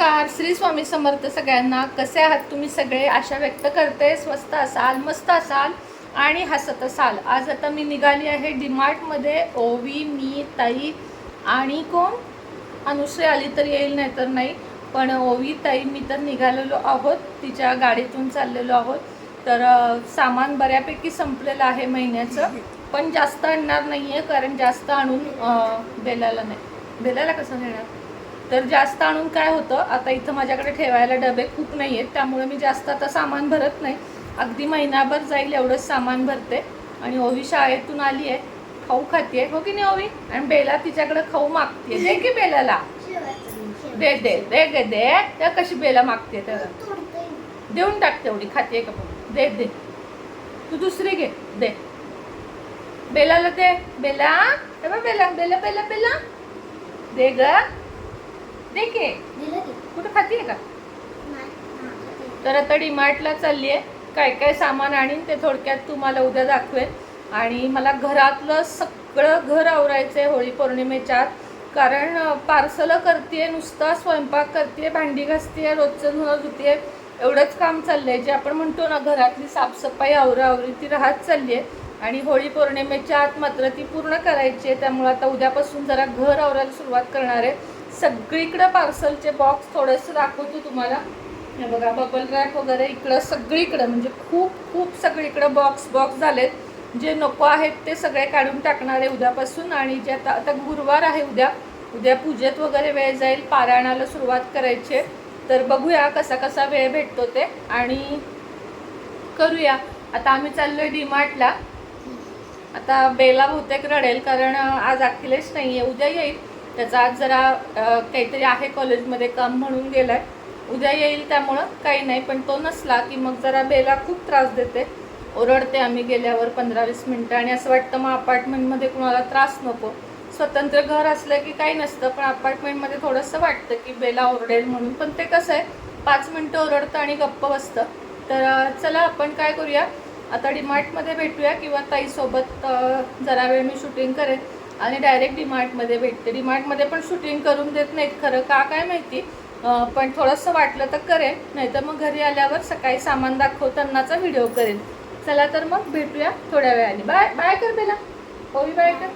नमस्कार. श्री स्वामी समर्थ सगळ्यांना कसे आहात तुम्ही सगळे? आशा व्यक्त करते. स्वस्त असाल मस्त असाल आणि हसत असाल. आज आता मी निघाली आहे डीमार्टमध्ये ओवी मी ताई आणि कोण? अनुश्री आली तर येईल नाही तर नाही. पण ओवी ताई मी तर निघालेलो आहोत. तिच्या गाडीतून चाललेलो आहोत. तर सामान बऱ्यापैकी संपलेलं आहे महिन्याचं. पण जास्त आणणार नाही आहे कारण जास्त आणून बेलाला नाही. बेलाला कसं नेणार? तर जास्त आणून काय होतं आता इथं माझ्याकडे ठेवायला डबे खूप नाही आहेत त्यामुळे मी जास्त आता सामान भरत नाही. अगदी महिनाभर जाईल एवढंच सामान भरते. आणि ओवी शाळेतून आली आहे खाऊ खाते हो की नाही ओवी? आणि बेला तिच्याकडे खाऊ मागते दे की बेलाला. दे दे दे गे दे. त्या कशी बेला मागते तर देऊन टाक तेवढी खाते का दे दे. तू दुसरी घे. दे. बेलाला दे. बेला. बेला बेला बेला बेला. दे ग. दे के. कुठं खाते का? तर आता डीमार्टला चालली आहे काय काय सामान आणीन ते थोडक्यात तुम्हाला उद्या दाखवेन. आणि मला घरातलं सगळं घर आवरायचं आहे होळी पौर्णिमेच्या आत. कारण पार्सल करते नुसता स्वयंपाक करते भांडी घासते रोजचं धुणं धुते एवढंच काम चाललंय. जे आपण म्हणतो ना घरातली साफसफाई आवरावरी ती राहत चालली आहे आणि होळी पौर्णिमेच्या आत मात्र ती पूर्ण करायची आहे त्यामुळे आता उद्यापासून जरा घर आवरायला सुरुवात करणार आहे. सगळीकडं पार्सलचे बॉक्स थोडेसे दाखवतो तुम्हाला. हे बघा बबल रॅप वगैरे इकडं सगळीकडं म्हणजे खूप खूप सगळीकडं बॉक्स बॉक्स झालेत. जे नको आहेत ते सगळे काढून टाकणार आहे उद्यापासून आणि जे आता आता गुरुवार आहे उद्या. उद्या पूजेत वगैरे वेळ जाईल पारायणाला सुरुवात करायची आहे. तर बघूया कसा कसा वेळ भेटतो ते. आणि करूया. आता आम्ही चाललो आहे डीमार्टला आता बेला बहुतेक रडेल कारण आज अखिलेश नाही आहे उद्या येईल. त्याचा आज जरा काहीतरी आहे कॉलेजमध्ये काम म्हणून गेलाय. उद्या येईल त्यामुळं काही नाही पण तो नसला की मग जरा बेला खूप त्रास देते. ओरडते आम्ही गेल्यावर पंधरा वीस मिनटं आणि असं वाटतं मग अपार्टमेंटमध्ये कुणाला त्रास नको. स्वतंत्र घर असलं की काही नसतं पण अपार्टमेंटमध्ये थोडंसं वाटतं की बेला ओरडेल म्हणून. पण ते कसं आहे पाच मिनटं ओरडतं आणि गप्प बसतं. तर चला आपण काय करूया? आता डिमार्टमध्ये भेटूया किंवा ताईसोबत जरा वेळ मी शूटिंग करेन. आणि डायरेक्ट डीमार्टमध्ये भेटते. डीमार्टमध्ये पण शूटिंग करून देत नाहीत खरं. का काय माहिती? पण थोडंसं वाटलं तर करेन. नाहीतर मग घरी आल्यावर सकाळी सामान दाखवतानाचा व्हिडिओ करेन. चला तर मग भेटूया थोड्या वेळाने. बाय बाय कर बेला. ओवी बाय कर.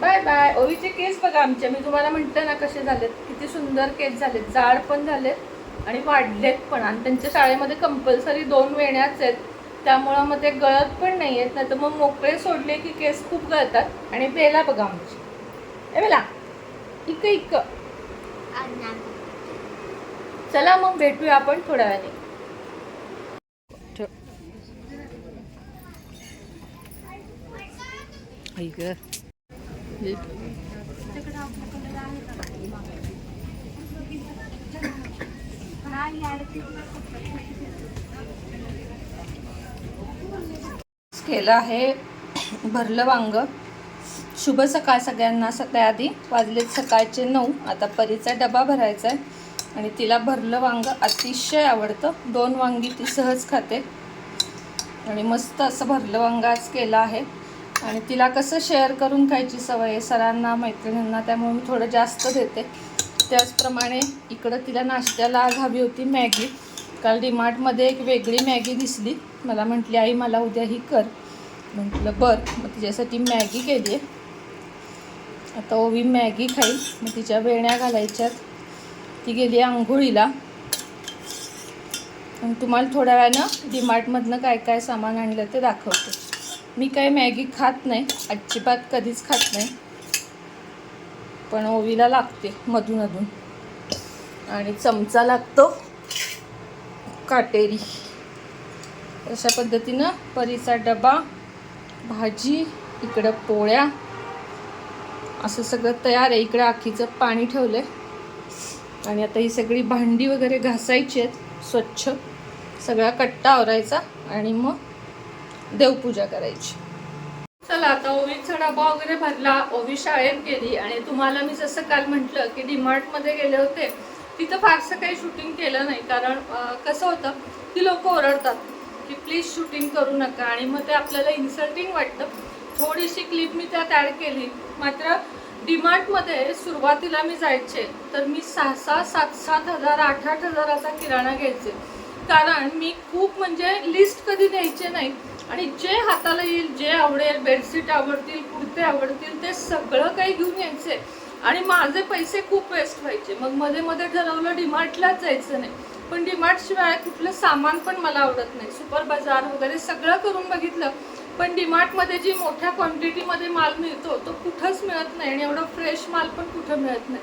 बाय बाय ओवीचे केस बघा आमचे. मी तुम्हाला म्हटलं ना कसे झालेत. किती सुंदर केस झालेत. जाड पण झालेत आणि वाढलेत पण. आणि त्यांच्या शाळेमध्ये कंपल्सरी दोन वेण्याच आहेत. त्यामुळं मग ते गळत पण नाही आहेत नाही तर मग मोकळे सोडले की केस खूप गळतात आणि बेला बघा आमची. ए बेला इक इक. चला मग भेटूया आपण थोड्या वेळाने. केलं आहे. भरलं वांग. शुभ सकाळ सगळ्यांना. सकाळी आधी वाजलेत सकाळचे नऊ. आता परीचा डबा भरायचा आहे आणि तिला भरलं वांग अतिशय आवडतं. दोन वांगी ती सहज खाते. आणि मस्त असं भरलं वांग आज केलं आहे. आणि तिला कसं शेअर करून खायची सवय आहे? सरांना मैत्रिणींना त्यामुळे मी थोडं जास्त देते. त्याचप्रमाणे इकडं तिला नाश्त्याला आज हवी होती मॅगी. काल डीमार्टमध्ये एक वेगळी मॅगी दिसली. मला म्हटली आई मला उद्या ही कर. म्हटलं बरं. मग तिच्यासाठी मॅगी केली आहे. आता ओवी मॅगी खाईल. मग तिच्या वेण्या घालायच्यात. ती गेली आंघोळीला. आणि तुम्हाला थोड्या वेळानं डीमार्टमधनं काय काय सामान आणलं ते दाखवते. मी काय मॅगी खात नाही. अजिबात कधीच खात नाही. पण ओवीला लागते मधून अधून आणि चमचा लागतो. काटेरी. अशा पद्धतीनं परीचा डबा भाजी इकडं पोळ्या असं सगळं तयार आहे. इकडं आखीचं पाणी ठेवलं आहे आणि आता ही सगळी भांडी वगैरे घासायची आहेत. स्वच्छ. सगळा कट्टा आवरायचा आणि मग देवपूजा करायची. चला आता ओवीचा डबा वगैरे भरला. ओवी शाळेत गेली आणि तुम्हाला मी जसं काल म्हटलं की डीमार्टमध्ये गेले होते. तिथं फारसं काही शूटिंग केलं नाही. कारण कसं होतं की लोक ओरडतात की प्लीज शूटिंग करू नका. आणि मग ते आपल्याला इन्सल्टिंग वाटतं. थोडीशी क्लिप मी त्यात ॲड केली. मात्र डीमार्टमध्ये सुरुवातीला मी जायचे तर मी सहा सहा सात सात हजार आठ आठ हजाराचा किराणा घ्यायचे. कारण मी खूप म्हणजे लिस्ट कधी द्यायचे नाही. आणि जे हाताला येईल जे आवडेल बेडशीट आवडतील कुर्ते आवडतील ते सगळं काही घेऊन यायचे. आणि माझे पैसे खूप वेस्ट व्हायचे. मग मध्ये मध्ये ठरवलं डीमार्टलाच जायचं नाही. पण डीमार्ट शिवाय कुठलं सामान पण मला आवडत नाही. सुपर बाजार वगैरे सगळं करून बघितलं. पण डीमार्टमध्ये जी मोठ्या क्वांटिटीमध्ये माल मिळतो तो कुठंच मिळत नाही आणि एवढा फ्रेश माल पण कुठं मिळत नाही.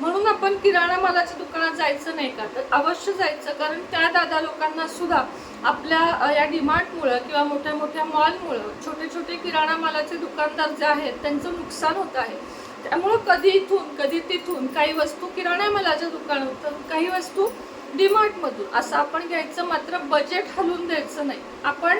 म्हणून आपण किराणा मालाच्या दुकानात जायचं नाही का? तर अवश्य जायचं. कारण त्या दादा लोकांना सुद्धा आपल्या या डीमार्टमुळं किंवा मोठ्या मोठ्या मॉलमुळं छोटे छोटे किराणा मालाचे दुकानदार जे आहेत त्यांचं नुकसान होत आहे. त्यामुळं कधी इथून कधी तिथून काही वस्तू किराणा मालाच्या दुकानातून तर काही वस्तू डीमार्टमधून असं आपण घ्यायचं मात्र बजेट हलवून द्यायचं नाही. आपण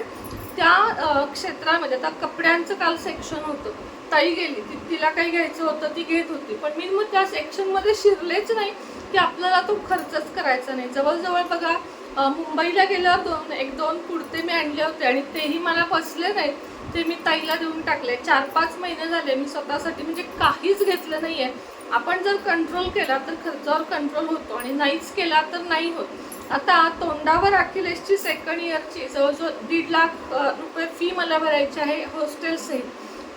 त्या क्षेत्रामध्ये आता कपड्यांचं काल सेक्शन होतं. ताई गेली ती तिला काही घ्यायचं होतं ती घेत होती. पण मी मग त्या सेक्शनमध्ये शिरलेच नाही की आपल्याला तो खर्चच करायचा नाही. जवळजवळ बघा मुंबईला गेल्यावर दोन एक दोन कुर्ते मी आणले होते आणि तेही मला फसले नाहीत. ते मी ताईला देऊन टाकले. चार पाच महिने झाले मी स्वतःसाठी म्हणजे काहीच घेतलं नाही आहे आपण जर कंट्रोल केला तर खर्चावर कंट्रोल होतो आणि नाहीच केला तर नाही होत. आता तोंडावर अखिलेशची सेकंड इयरची जवळजवळ दीड लाख रुपये फी मला भरायची आहे हॉस्टेल सहित.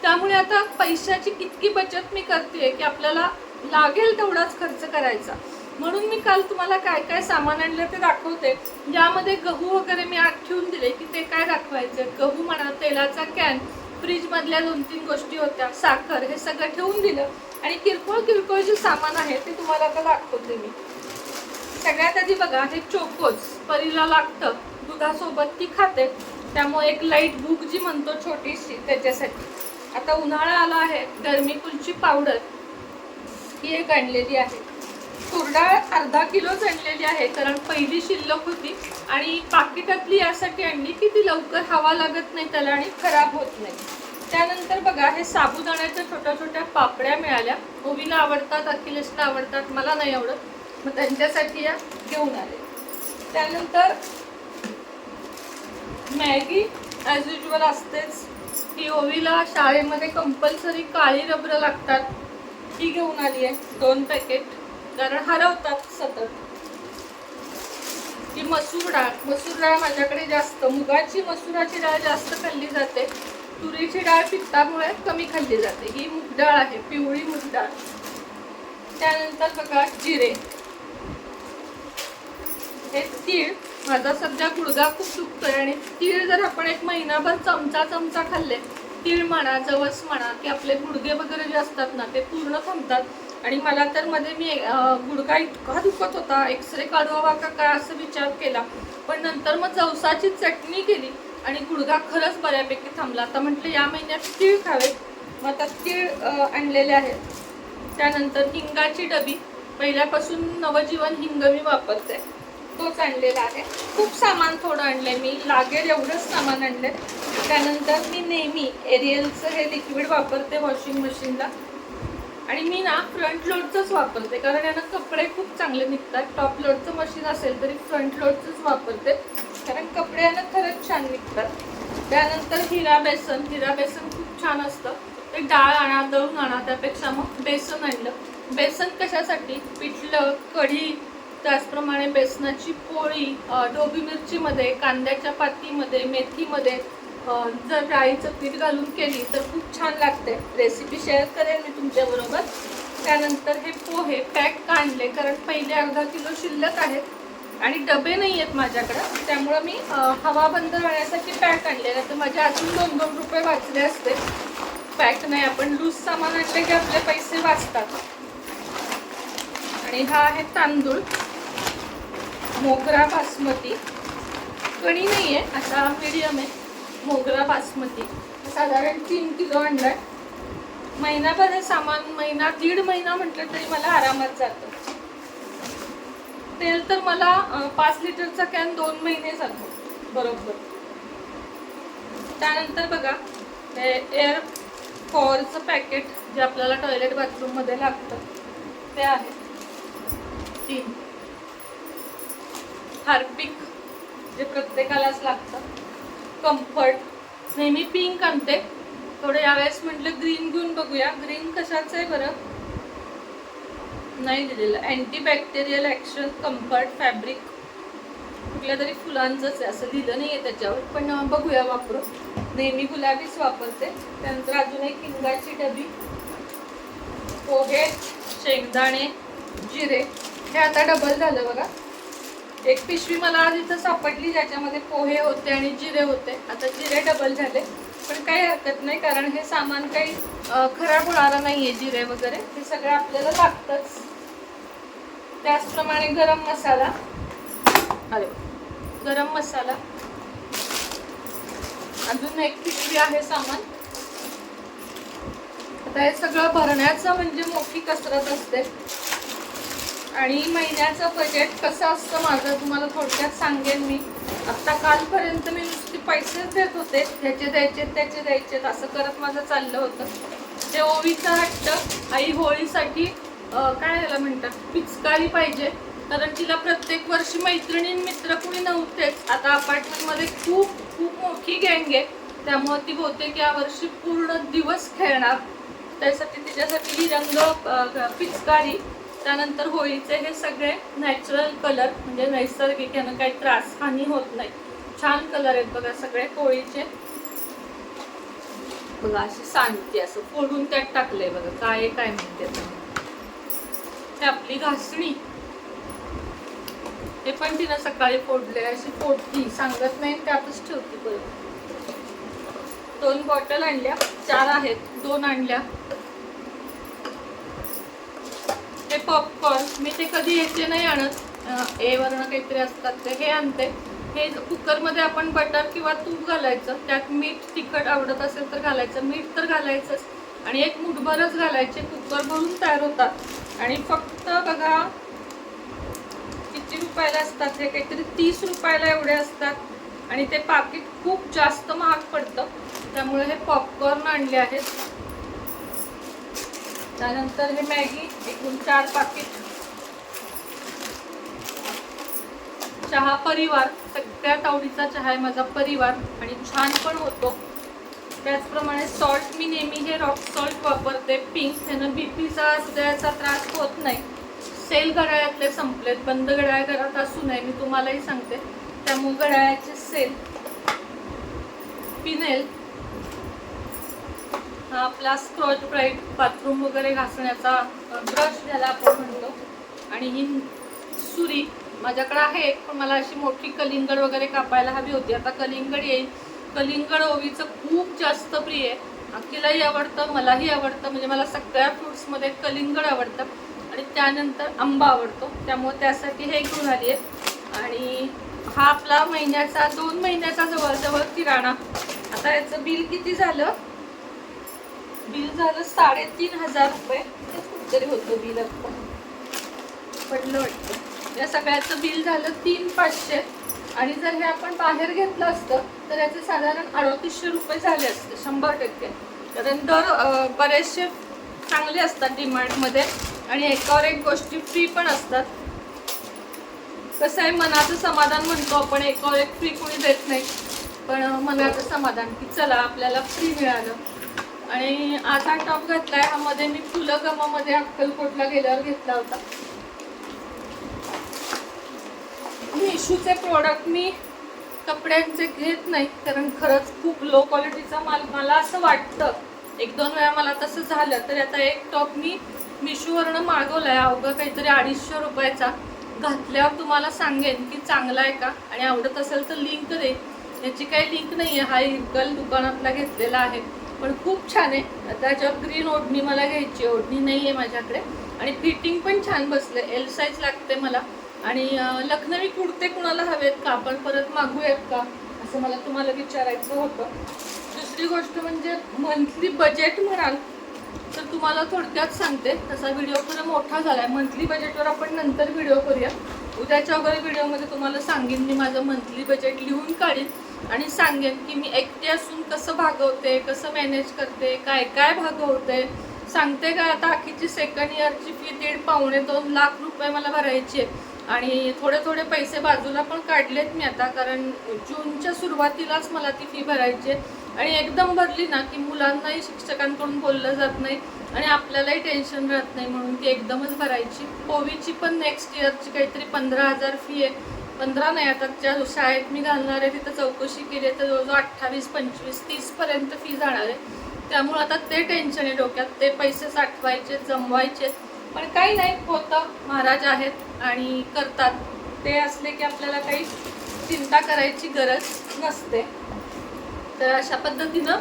त्यामुळे आता पैशाची कितकी बचत मी करते की आपल्याला लागेल तेवढाच खर्च करायचा. म्हणून मी काल तुम्हाला काय काय सामान आणलं ते दाखवते. ज्यामध्ये गहू वगैरे मी आत ठेवून दिले की ते काय दाखवायचे? गहू म्हणा तेलाचा कॅन फ्रीजमधल्या दोन तीन गोष्टी होत्या साखर हे सगळं ठेवून दिलं. आणि किरकोळ किरकोळ जे सामान आहे ते तुम्हाला आता दाखवते मी. सगळ्यात आधी बघा हे चोकोज परीला लागतं. दुधासोबत ती खाते. त्यामुळे एक लाइट भूक जी म्हणतो छोटीशी त्याच्यासाठी. आता उन्हाळा आला आहे गरमी कुलची पावडर ही एक आणलेली आहे. तुरडाळ अर्धा किलोच आणलेली आहे कारण पहिली शिल्लक होती. आणि पाकिटातली यासाठी आणली की ती लवकर हवा लागत नाही त्याला आणि खराब होत नाही. त्यानंतर बघा हे साबुदाण्याच्या छोट्या छोट्या पापड्या मिळाल्या. ओवीला आवडतात अखिलेशला आवडतात मला नाही आवडत. मग त्यांच्यासाठी या घेऊन आले. त्यानंतर मॅगी ॲज युजल असतेच. की ओवीला शाळेमध्ये कंपल्सरी काळी रबरं लागतात. ही घेऊन आली आहे दोन पॅकेट कारण हरवतात सतत. ती मसूर डाळ मसूर डाळ माझ्याकडे जास्त मुगाची मसुराची डाळ जास्त खाल्ली जाते. तुरीची डाळ पित्तामुळे कमी खाल्ली जाते. ही मूग डाळ आहे पिवळी मूग डाळ. त्यानंतर बघा जिरे. हे तीळ माझा सध्या गुडगा खूप दुखतोय आणि तीळ जर आपण एक महिनाभर चमचा चमचा खाल्ले तीळ म्हणा जवस म्हणा की आपले गुडगे वगैरे जे असतात ना ते पूर्ण थांबतात. आणि मला तर मध्ये मी गुडघा इतका दुखत होता एक्सरे काढवावा का काय असं विचार केला. पण नंतर मग जवसाची चटणी केली आणि गुडघा खरंच बऱ्यापैकी थांबला. आता म्हटलं या महिन्यात तीळ खावे. मग आता तीळ आणलेले आहेत. त्यानंतर हिंगाची डबी. पहिल्यापासून नवजीवन हिंग मी वापरते. तोच आणलेला आहे. खूप सामान थोडं आणलंय मी. लागेल एवढंच सामान आणलंय. त्यानंतर मी नेहमी एरियलचं हे लिक्विड वापरते वॉशिंग मशीनला आणि मी ना फ्रंट लोडचंच वापरते कारण यानं कपडे खूप चांगले निघतात. टॉप लोडचं मशीन असेल तरी फ्रंट लोडचंच वापरते. कारण कपडे यानं खरंच छान निघतात. त्यानंतर हिरा बेसन हिरा बेसन खूप छान असतं. ते डाळ आणा दळून आणा त्यापेक्षा मग बेसन आणलं. बेसन कशासाठी? पिठलं कढी त्याचप्रमाणे बेसनाची पोळी ढोबी मिरचीमध्ये कांद्याच्या पातीमध्ये मेथीमध्ये जर डाळीचं पीठ घालून केली तर खूप छान लागते. रेसिपी शेअर करेन मी तुमच्याबरोबर त्यानंतर हे पोहे पॅक आणले कारण पहिले अर्धा किलो शिल्लक आहेत आणि डबे नाही आहेत माझ्याकडं. त्यामुळं मी हवा बंद राहण्यासाठी पॅक आणले. नाही तर माझे अजून दोन दोन रुपये वाचले असते. पॅक नाही आपण लूज सामान आणले की आपले पैसे वाचतात. आणि हा आहे तांदूळ. मोगरा बासमती. कणी नाही आहे असा मिडियम आहे. मोगरा बासमती साधारण तीन किलो आणलाय. महिनाभर हे सामान महिना दीड महिना म्हटलं तरी मला आरामात जातं. तेल तर मला पाच लिटरचा कॅन दोन महिने जातो बरोबर. त्यानंतर बघा हे एअर फॉरचं पॅकेट जे आपल्याला टॉयलेट बाथरूममध्ये लागतं ते आहे. तीन. हार्पिक जे प्रत्येकालाच लागतं. कम्फर्ट नेहमी पिंक आणते. थोडं यावेळेस म्हटलं ग्रीन घेऊन बघूया. ग्रीन कशाचं आहे बरं? नाही दिलेलं. अँटीबॅक्टेरियल ॲक्शन कम्फर्ट फॅब्रिक कुठल्या तरी फुलांचंच आहे. असं लिहिलं नाही आहे त्याच्यावर. पण बघूया वापरून. नेहमी गुलाबीच वापरते. त्यानंतर अजून एक हिंगाची डबी. पोहे शेंगदाणे जिरे. हे आता डबल झालं बघा. एक पिशवी मला आज इथं सापडली ज्याच्यामध्ये पोहे होते आणि जिरे होते. आता जिरे डबल झाले. पण काही हरकत नाही कारण हे सामान काही खराब होणारं नाही आहे जिरे वगैरे. हे सगळं आपल्याला लागतंच. त्याचप्रमाणे गरम मसाला. अरे गरम मसाला. अजून एक पिशवी आहे सामान. आता हे सगळं भरण्याचं म्हणजे मोठी कसरत असते. आणि महिन्याचं बजेट कसं असतं माझं तुम्हाला थोडक्यात सांगेन मी. आत्ता कालपर्यंत मी नुसते पैसेच देत होते. ह्याचे द्यायचे त्याचे द्यायचे असं करत माझं चाललं होतं. ते ओवीचा हट्ट आई होळीसाठी काय याला म्हणतात? पिचकारी पाहिजे. कारण तिला प्रत्येक वर्षी मैत्रिणी मित्र कुणी नव्हतेच. आता अपार्टमेंटमध्ये खूप खूप मोठी गँग आहे. त्यामुळे ती बहुतेक यावर्षी पूर्ण दिवस खेळणार. त्यासाठी तिच्यासाठी ही रंग पिचकारी त्यानंतर होळीचे हे सगळे नॅचरल कलर म्हणजे नैसर्गिक यानं काही त्रास हानी होत नाही. छान कलर आहेत बघा सगळे होळीचे. बघा अशी सांगते असं फोडून त्यात टाकलंय बघा काय काय म्हणते आपली घासणी. ते पण तिनं सकाळी फोडले अशी फोडती सांगत नाही त्यातच ठेवती बरं दोन बॉटल आणल्या चार आहेत दोन आणल्या. हे पॉपकॉर्न मी ते कधी याचे नाही आणत. ए वरणं काहीतरी असतात ते हे आणते. हे कुकरमध्ये आपण बटर किंवा तूप घालायचं. त्यात मीठ तिखट आवडत असेल तर घालायचं. मीठ तर घालायचंच. आणि एक मुठभरच घालायचे. कुकर भरून तयार होतात. आणि फक्त बघा किती रुपयाला असतात हे? काहीतरी तीस रुपयाला एवढे असतात. आणि ते पाकिट खूप जास्त महाग पडतं. त्यामुळे हे पॉपकॉर्न आणले आहेत. त्यानंतर हे मॅगी एकूण चार पाकिट. चहा परिवार सगळ्यात आवडीचा चहा आहे माझा परिवार आणि छान पण होतो. त्याचप्रमाणे सॉल्ट मी नेहमी हे रॉक सॉल्ट वापरते. पिंक ह्यानं बीपीचा हृदयाचा त्रास होत नाही. सेल घड्याळातले संपलेत बंद घड्याळ घरात असू नये मी तुम्हालाही सांगते. त्यामुळे घड्याळाचे सेल पिनेल हा आपला स्क्रॉच ब्राईट बाथरूम वगैरे घासण्याचा ब्रश ज्याला आपण म्हणतो. आणि ही सुरी माझ्याकडे आहे पण मला अशी मोठी कलिंगड वगैरे कापायला हवी होती. आता कलिंगड येईल. कलिंगड ओवीचं खूप जास्त प्रिय आहे. अखिलाही आवडतं मलाही आवडतं. म्हणजे मला सगळ्या फ्रुट्समध्ये कलिंगड आवडतं. आणि त्यानंतर आंबा आवडतो. त्यामुळे त्यासाठी हे घेऊन आली आहे. आणि हा आपला महिन्याचा दोन महिन्याचा जवळजवळ किराणा. आता याचं बिल किती झालं? बिल झालं साडेतीन हजार रुपये. हेच कुठतरी होतं बिल आता पडलं वाटतं या सगळ्याचं बिल झालं तीन पाचशे. आणि जर हे आपण बाहेर घेतलं असतं तर याचे साधारण अडतीसशे रुपये झाले असते शंभर टक्के. कारण दर बरेचसे चांगले असतात डिमांडमध्ये आणि एकावर एक गोष्टी फ्री पण असतात. कसं आहे मनाचं समाधान म्हणतो आपण एकावर एक फ्री कोणी देत नाही. पण मनाचं समाधान की चला आपल्याला फ्री मिळालं. आणि आता टॉप घातलाय. हा मध्ये मी फुलं गमामध्ये अक्कलकोटला गेल्यावर घेतला होता. मिशूचे प्रोडक्ट मी कपड्यांचे घेत नाही कारण खरंच खूप लो क्वालिटीचा माल. मला असं वाटतं एक दोन वेळा मला तसं झालं तर आता एक टॉप मी मिशूवरनं मागवलाय. अवघं काहीतरी अडीचशे रुपयाचा. घातल्यावर तुम्हाला सांगेन की चांगला आहे का? आणि आवडत असेल तर लिंक दे. याची काही लिंक नाही आहे हा इरकल दुकानातला घेतलेला आहे. पण खूप छान आहे. त्याच्यावर ग्रीन ओढणी मला घ्यायची ओढणी नाही आहे माझ्याकडे. आणि फिटिंग पण छान बसले एल साईज लागते मला. आणि लखनवी कुडते कुणाला हवेत का? आपण परत मागूयात का? असं मला तुम्हाला विचारायचं होतं. दुसरी गोष्ट म्हणजे मंथली बजेट म्हणाल तर तुम्हाला थोडक्यात सांगते. तसा व्हिडिओ पुढे मोठा झाला आहे मंथली बजेटवर आपण नंतर व्हिडिओ करूया. उद्याच्या वगैरे व्हिडिओमध्ये तुम्हाला सांगेन मी माझं मंथली बजेट लिहून काढीन. आणि सांगेन की मी एकटे असून कसं भागवते कसं मॅनेज करते काय काय भागवते. सांगते का आता आखीची सेकंड इयरची फी दीड पावणे दोन लाख रुपये मला भरायची आहे. आणि थोडे थोडे पैसे बाजूला पण काढलेत मी आता कारण जूनच्या सुरुवातीलाच मला ती फी भरायची आहे. आणि एकदम भरली ना की मुलांनाही शिक्षकांकडून बोललं जात नाही आणि आपल्यालाही टेन्शन राहत नाही म्हणून ती एकदमच भरायची. ओवीची पण नेक्स्ट इयरची काहीतरी पंधरा हजार फी आहे. पंधरा नाही आता ज्या शाळेत मी घालणार आहे तिथं चौकशी केली आहे तर जवळजवळ अठ्ठावीस पंचवीस तीसपर्यंत फी जाणार आहे. त्यामुळं आता ते टेन्शन आहे डोक्यात. ते पैसे साठवायचे जमवायचे. पण काही नाही होतं. महाराज आहेत आणि करतात. ते असले की आपल्याला काही चिंता करायची गरज नसते. तर अशा पद्धतीनं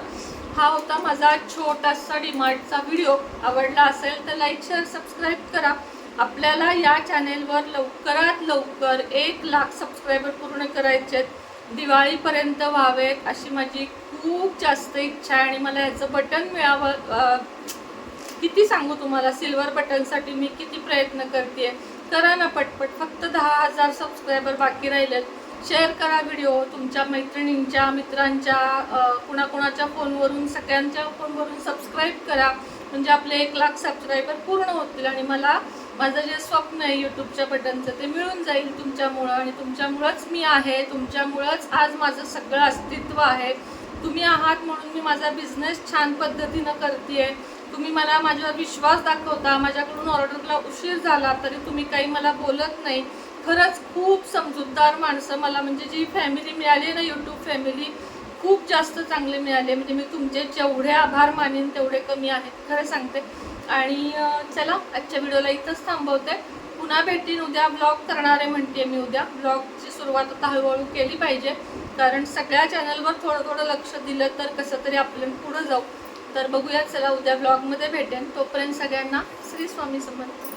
हा होता माझा छोटासा डिमार्टचा व्हिडिओ. आवडला असेल तर लाईक शेअर सबस्क्राईब करा. आपल्याला या चॅनेलवर लवकरात लवकर एक लाख सबस्क्रायबर पूर्ण करायचे आहेत. दिवाळीपर्यंत व्हावेत अशी माझी खूप जास्त इच्छा आहे आणि मला याचं बटन मिळावं किती सांगू तुम्हाला? सिल्वर बटनसाठी मी किती प्रयत्न करते करा ना पटपट. फक्त दहा हजार सबस्क्रायबर बाकी राहिलेत. शेअर करा व्हिडिओ तुमच्या मैत्रिणींच्या मित्रांच्या कुणाकुणाच्या फोनवरून सगळ्यांच्या फोनवरून सबस्क्राईब करा. म्हणजे आपले एक लाख सबस्क्रायबर पूर्ण होतील आणि मला माझं जे स्वप्न आहे यूट्यूबच्या बटनचं ते मिळून जाईल तुमच्यामुळं आणि तुमच्यामुळंच मी आहे तुमच्यामुळंच आज माझं सगळं अस्तित्व आहे. तुम्ही आहात म्हणून मी माझा बिझनेस छान पद्धतीनं करते तुम्ही मला माझ्यावर विश्वास दाखवता माझ्याकडून ऑर्डरला उशीर झाला तरी तुम्ही काही मला बोलत नाही. खरंच खूप समजूतदार माणसं मला म्हणजे जी फॅमिली मिळाली ना यूट्यूब फॅमिली खूप जास्त चांगले मिळाले. म्हणजे मी तुमचे जेवढे आभार मानेन तेवढे कमी आहेत. खरं सांगते. आणि चला आजच्या व्हिडिओला इथंच थांबवते. पुन्हा भेटीन. उद्या ब्लॉग करणारे म्हणते मी उद्या. ब्लॉगची सुरुवात आता हळूहळू केली पाहिजे. कारण सगळ्या चॅनलवर थोडं थोडं लक्ष दिलं तर कसं तरी आपण पुढं जाऊ. तर बघूया चला उद्या ब्लॉगमध्ये भेटेन. तोपर्यंत सगळ्यांना श्री स्वामी समर्थ.